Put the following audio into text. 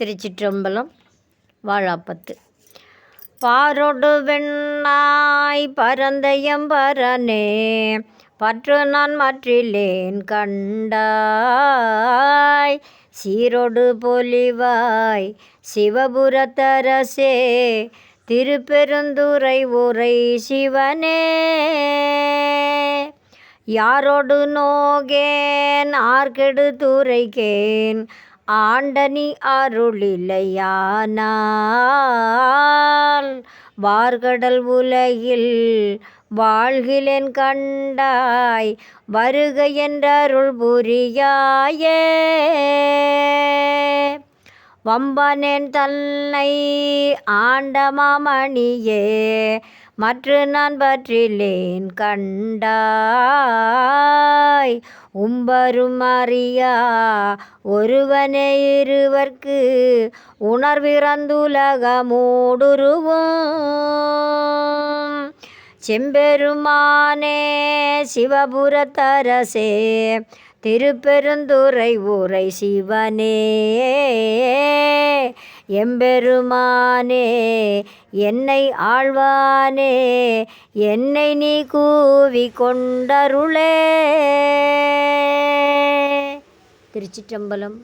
திருச்சிற்றம்பலம் வாழாப்பத்து. பாரொடு வெண்ணாய் பரந்தயம்பரனே பற்று நான் மற்றிலேன் கண்டாய். சீரோடு பொலிவாய் சிவபுரத்தரசே திருப்பெருந்துரை உரை சிவனே. யாரோடு நோகேன் ஆர்கெடு துரைக்கேன் ஆண்டனி அருளிலையானால். வார்கடல் உலகில் வாழ்கிலேன் கண்டாய் வருக என்றருள் புரியாயே. வம்பனேன் தன்னை ஆண்டமாமணியே மற்ற நான் பற்றிலேன் கண்டாய். உம்பரும் அறியா ஒருவனே இருவர்க்கு உணர்விறந்துலகமூடுருவும். செம்பெருமானே சிவபுரத்தரசே திருப்பெருந்துரை ஊரை சிவனே. எம்பெருமானே என்னை ஆழ்வானே என்னை நீ கூவி கொண்டருளே திருச்சிற்றம்பலம்.